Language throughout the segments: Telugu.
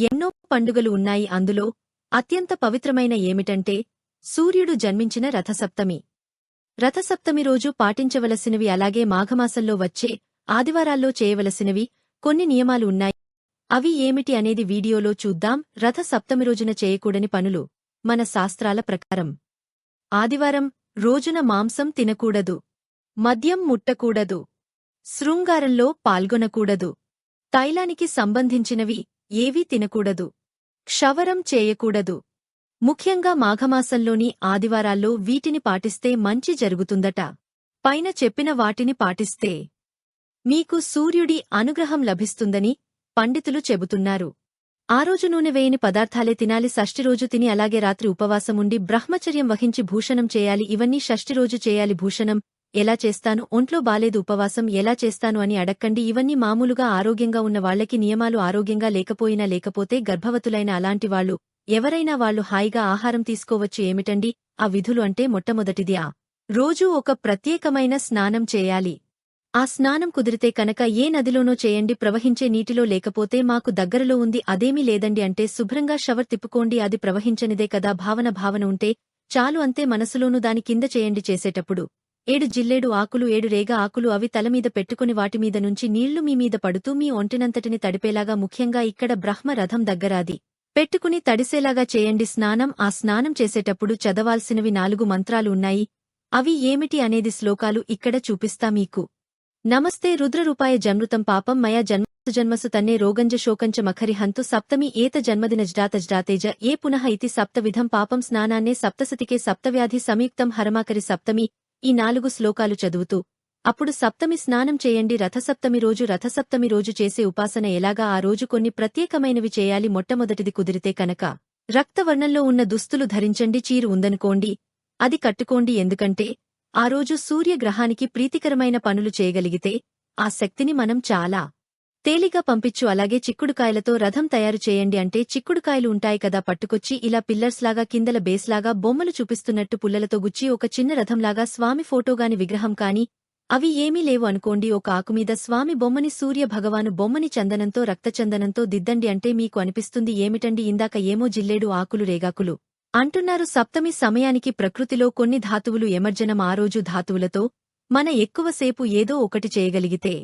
ఎన్నో పండుగలు ఉన్నాయి. అందులో అత్యంత పవిత్రమైన ఏమిటంటే సూర్యుడు జన్మించిన రథసప్తమి. రథసప్తమి రోజు పాటించవలసినవి అలాగే మాఘమాసంలో వచ్చే ఆదివారాల్లో చేయవలసినవి కొన్ని నియమాలు ఉన్నాయి. అవి ఏమిటి అనేది వీడియోలో చూద్దాం. రథ సప్తమి రోజున చేయకూడని పనులు మన శాస్త్రాల ప్రకారం. ఆదివారం రోజున మాంసం తినకూడదు. మద్యం ముట్టకూడదు. శృంగారంలో పాల్గొనకూడదు. తైలానికి సంబంధించినవి ఏవీ తినకూడదు. క్షవరం చేయకూడదు. ముఖ్యంగా మాఘమాసంలోని ఆదివారాల్లో వీటిని పాటిస్తే మంచి జరుగుతుందట. పైన చెప్పిన వాటిని పాటిస్తే మీకు సూర్యుడి అనుగ్రహం లభిస్తుందని పండితులు చెబుతున్నారు. ఆ రోజు నూనె వేయని పదార్థాలే తినాలి షష్ఠి రోజు తిని అలాగే రాత్రి ఉపవాసం ఉండి బ్రహ్మచర్యం వహించి భూషణం చేయాలి ఇవన్నీ షష్ఠి రోజు చేయాలి భూషణం ఎలా చేస్తాను? ఒంట్లో బాలేదు ఉపవాసం ఎలా చేస్తాను అని అడక్కండి. ఇవన్నీ మామూలుగా ఆరోగ్యంగా ఉన్న వాళ్ళకి నియమాలు ఆరోగ్యంగా లేకపోయినా లేకపోతే గర్భవతులైన అలాంటి వాళ్ళు ఎవరైనా వాళ్ళు హాయిగా ఆహారం తీసుకోవచ్చు ఏమిటండి? ఆ విధులు అంటే మొట్టమొదటిది ఆ. రోజూ ఒక ప్రత్యేకమైన స్నానం చేయాలి. ఆ స్నానం కుదిరితే కనుక ఏ నదిలోనో చేయండి ప్రవహించే నీటిలో లేకపోతే మాకు దగ్గరలో ఉంది అదేమీ లేదండి అంటే శుభ్రంగా షవర్ తిప్పుకోండి అది ప్రవహించనిదే కదా భావన భావన ఉంటే చాలు అంతే మనసులోనూ దాని కింద చేయండి చేసేటప్పుడు. ఏడు జిల్లేడు ఆకులు ఏడు రేగ ఆకులు అవి తలమీద పెట్టుకుని వాటిమీద నుంచి నీళ్ళు మీద పడుతూ మీ ఒంటినంతటిని తడిపేలాగా ముఖ్యంగా ఇక్కడ బ్రహ్మ రథం దగ్గరాది. పెట్టుకుని తడిసేలాగా చేయండి స్నానం. ఆ స్నానం చేసేటప్పుడు చదవాల్సినవి నాలుగు మంత్రాలు ఉన్నాయి. అవి ఏమిటి అనేది శ్లోకాలు ఇక్కడ చూపిస్తా మీకు. నమస్తే రుద్రరూపాయ జన్మృతం పాపం మయా జన్మ జన్మసు తన్నే రోగంజ శోకంచ మఖరి హంతు సప్తమి ఏత జన్మదిన జ్డాత జ్డాతేజ ఏ పునః ఇతి సప్తవిధం పాపం స్నానాన్నే సప్తసతికే సప్తవ్యాధి సంయుక్తం హరమాకరి సప్తమి ఈ నాలుగు శ్లోకాలు చదువుతూ అప్పుడు సప్తమి స్నానం చేయండి రథసప్తమి రోజు రథసప్తమి రోజు చేసే ఉపాసన ఎలాగా? ఆ రోజు కొన్ని ప్రత్యేకమైనవి చేయాలి మొట్టమొదటిది కుదిరితే కనుక. రక్తవర్ణంలో ఉన్న దుస్తులు ధరించండి చీరు ఉందనుకోండి అది కట్టుకోండి ఎందుకంటే ఆ రోజు సూర్యగ్రహానికి ప్రీతికరమైన పనులు చేయగలిగితే ఆ శక్తిని మనం చాలా తేలిగా పంపించు అలాగే చిక్కుడుకాయలతో రథం తయారు చేయండి అంటే చిక్కుడుకాయలు ఉంటాయి కదా పట్టుకొచ్చి ఇలా పిల్లర్స్లాగా కిందల బేస్లాగా బొమ్మలు చూపిస్తున్నట్టు పుల్లలతో గుచ్చి ఒక చిన్న రథంలాగా స్వామి ఫోటోగాని విగ్రహం కాని అవి ఏమీ లేవు అనుకోండి. ఒక ఆకుమీద స్వామి బొమ్మని సూర్య భగవాను బొమ్మని చందనంతో రక్తచందనంతో దిద్దండి అంటే మీకు అనిపిస్తుంది ఏమిటండి? ఇందాక ఏమో జిల్లేడు ఆకులు రేగాకులు అంటున్నారు. సప్తమి సమయానికి ప్రకృతిలో కొన్ని ధాతువులు ఎమర్జనం. ఆ రోజు ధాతువులతో మన ఎక్కువసేపు ఏదో ఒకటి చేయగలిగితే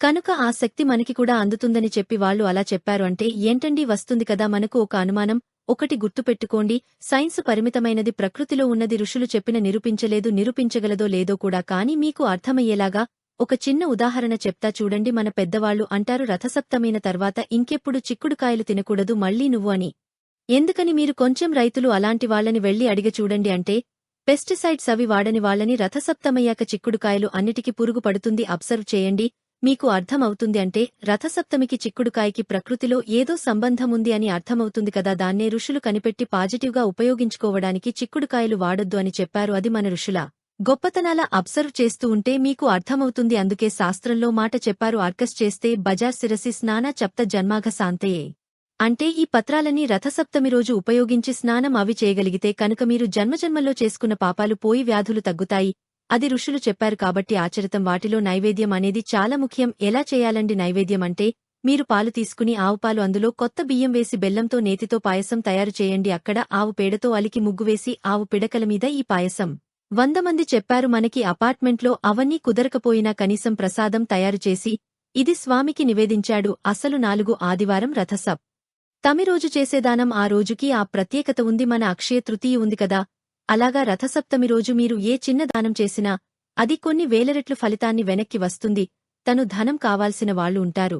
కనుక ఆ శక్తి మనకి కూడా అందుతుందని చెప్పి వాళ్ళు అలా చెప్పారు అంటే ఏంటండి వస్తుంది కదా మనకు ఒక అనుమానం? ఒకటి గుర్తుపెట్టుకోండి సైన్స్ పరిమితమైనది ప్రకృతిలో ఉన్నది ఋషులు చెప్పిన నిరూపించలేదు నిరూపించగలదో లేదో కూడా కాని మీకు అర్థమయ్యేలాగా ఒక చిన్న ఉదాహరణ చెప్తా చూడండి. మన పెద్దవాళ్ళు అంటారు రథసప్తమైన తర్వాత ఇంకెప్పుడు చిక్కుడుకాయలు తినకూడదు మళ్ళీ నువ్వు అని. ఎందుకని మీరు కొంచెం రైతులు అలాంటి వాళ్ళని వెళ్ళి అడిగ చూడండి అంటే పెస్టిసైడ్స్ అవి వాడని వాళ్ళని రథసప్తమయ్యాక చిక్కుడుకాయలు అన్నిటికీ పురుగు పడుతుంది అబ్సర్వ్ చేయండి. మీకు అర్థమవుతుంది అంటే రథసప్తమికి చిక్కుడుకాయకి ప్రకృతిలో ఏదో సంబంధముంది అని అర్థమవుతుంది కదా. దాన్నే ఋషులు కనిపెట్టి పాజిటివ్గా ఉపయోగించుకోవడానికి చిక్కుడుకాయలు వాడొద్దు అని చెప్పారు. అది మన ఋషుల గొప్పతనాల అబ్సర్వ్ చేస్తూ ఉంటే మీకు అర్థమవుతుంది. అందుకే శాస్త్రంలో మాట చెప్పారు. ఆర్కస్ చేస్తే బజార్ శిరసి స్నాన చప్త జన్మాఘ శాంతయే. అంటే ఈ పత్రాలని రథసప్తమి రోజు ఉపయోగించి స్నానం అవి చేయగలిగితే కనుక మీరు జన్మజన్మల్లో చేసుకున్న పాపాలు పోయి వ్యాధులు తగ్గుతాయి. అది ఋషులు చెప్పారు కాబట్టి ఆచరితం. వాటిలో నైవేద్యం అనేది చాలా ముఖ్యం. ఎలా చేయాలండి నైవేద్యం అంటే మీరు పాలు తీసుకుని ఆవుపాలు అందులో కొత్త బియ్యం వేసి బెల్లంతో నేతితో పాయసం తయారు చేయండి. అక్కడ ఆవు పేడతో అలికి ముగ్గువేసి ఆవు పిడకల మీద ఈ పాయసం. వంద మంది చెప్పారు మనకి అపార్ట్మెంట్లో అవన్నీ కుదరకపోయినా కనీసం ప్రసాదం తయారు చేసి ఇది స్వామికి నివేదించాడు. అసలు నాలుగు ఆదివారం రథసప్. తమిరోజు చేసేదానం. ఆ రోజుకి ఆ ప్రత్యేకత ఉంది. మన అక్షయ తృతీయ ఉంది కదా. అలాగా రథసప్తమి రోజు మీరు ఏ చిన్న దానం చేసినా అది కొన్ని వేలరెట్లు ఫలితాన్ని వెనక్కి వస్తుంది. తను ధనం కావాల్సిన వాళ్ళు ఉంటారు.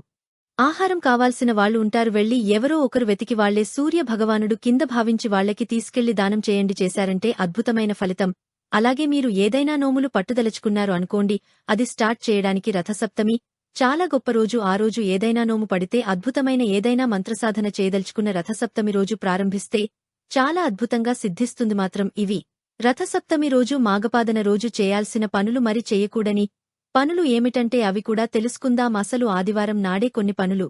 ఆహారం కావాల్సిన వాళ్ళు ఉంటారు. వెళ్ళి ఎవరో ఒకరు వెతికి వాళ్ళే సూర్య భగవానుడు కింద భావించి వాళ్ళకి తీసుకెళ్ళి దానం చేయండి చేశారంటే అద్భుతమైన ఫలితం. అలాగే మీరు ఏదైనా నోములు పట్టుదలుచుకున్నారు అనుకోండి అది స్టార్ట్ చేయడానికి రథసప్తమి. చాలా గొప్ప రోజు. ఆ రోజు ఏదైనా నోము పడితే అద్భుతమైన ఏదైనా మంత్రసాధన చేయదలుచుకున్న రథసప్తమి రోజు ప్రారంభిస్తే చాలా అద్భుతంగా సిద్ధిస్తుంది మాత్రం ఇవి. రథసప్తమి రోజు మాగపాదన రోజు చేయాల్సిన పనులు మరి చేయకూడని పనులు ఏమిటంటే అవి కూడా తెలుసుకుందాం అసలు ఆదివారం నాడే కొన్ని పనులు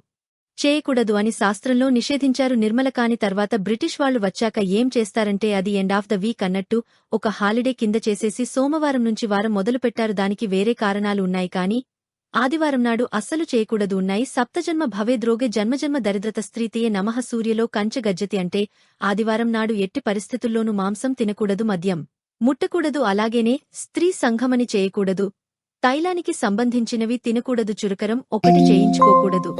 చేయకూడదు అని శాస్త్రంలో నిషేధించారు. నిర్మల కాని తర్వాత బ్రిటిష్ వాళ్ళు వచ్చాక ఏం చేస్తారంటే అది ఎండ్ ఆఫ్ ద వీక్ అన్నట్టు ఒక హాలిడే కింద చేసేసి సోమవారం నుంచి వారం మొదలుపెట్టారు. దానికి వేరే కారణాలు ఉన్నాయి కాని ఆదివారం నాడు అస్సలు చేయకూడదు. ఉన్నాయి సప్తజన్మ భవేద్రోగే జన్మజన్మ దరిద్రత స్త్రీతియే నమః సూర్యలో కంచె గజ్జతి అంటే ఆదివారం నాడు ఎట్టి పరిస్థితుల్లోనూ మాంసం తినకూడదు మద్యం. ముట్టకూడదు అలాగేనే స్త్రీ సంఘమని చేయకూడదు. తైలానికి సంబంధించినవి తినకూడదు. చురకరం ఒకటి చేయించుకోకూడదు.